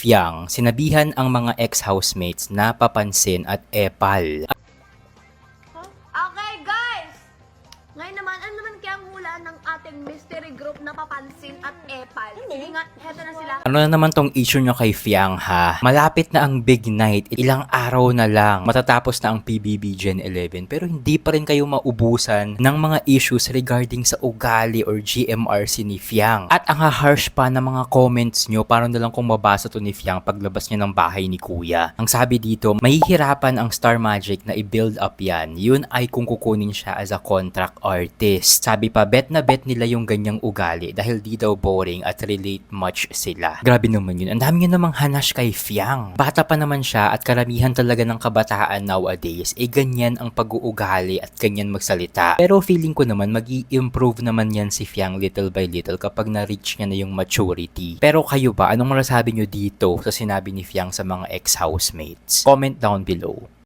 Fiang, sinabihan ang mga ex-housemates na papansin at epal. Ngayon naman, ano naman kaya ang hula ng ating mystery group na papansin at epal? Sige nga, heto na sila. Ano na naman tong issue nyo kay Fiang ha? Malapit na ang big night, ilang araw na lang matatapos na ang PBB Gen 11 pero hindi pa rin kayo maubusan ng mga issues regarding sa ugali or GMRC ni Fiang. At ang harsh pa ng mga comments nyo, parang na lang kung mabasa to ni Fiang paglabas niya ng bahay ni Kuya. Ang sabi dito, mahihirapan ang Star Magic na i-build up yan. Yun ay kung kukunin siya as a contract artist. Sabi pa, bet na bet nila yung ganyang ugali dahil di daw boring at relate much sila. Grabe naman yun. Ang dami nyo namang hanash kay Fiang. Bata pa naman siya at karamihan talaga ng kabataan nowadays, eh ganyan ang pag-uugali at ganyan magsalita. Pero feeling ko naman, mag improve naman yan si Fiang little by little kapag na-reach niya na yung maturity. Pero kayo ba, anong masasabi nyo dito sa sinabi ni Fiang sa mga ex-housemates? Comment down below.